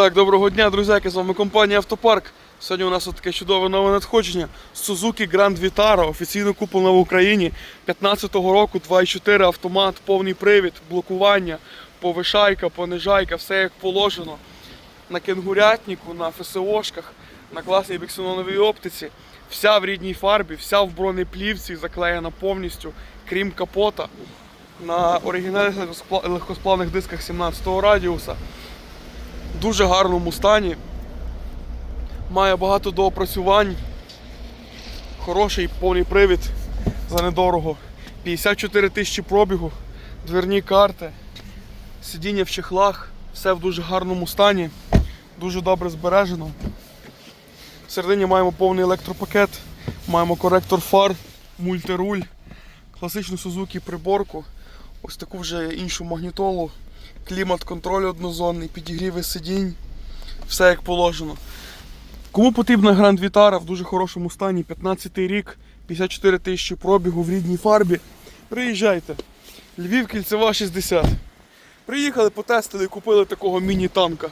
Так, доброго дня, друзяки, з вами компанія Автопарк. Сьогодні у нас таке чудове нове надходження. Suzuki Grand Vitara, офіційно куплена в Україні 15-го року, 2.4 автомат, повний привід, блокування, повишайка, понижайка, все як положено. На кенгурятнику, на ФСОшках, на класній біксеноновій оптиці. Вся в рідній фарбі, вся в бронеплівці, заклеєна повністю, крім капота. На оригінальних легкосплавних дисках 17-го радіуса дуже гарному стані. Має багато доопрацювань. Хороший повний привід за недорого. 54 тисячі пробігу, дверні карти, сидіння в чехлах, все в дуже гарному стані, дуже добре збережено. Всередині маємо повний електропакет, маємо коректор фар, мультируль, класичну Suzuki приборку, ось таку вже іншу магнітолу, клімат-контроль однозонний, підігріви сидінь, все як положено. Кому потрібна Гранд Вітара в дуже хорошому стані, 15 рік, 54 тисячі пробігу в рідній фарбі. Приїжджайте. Львів кільцева 60. Приїхали, потестили і купили такого міні-танка.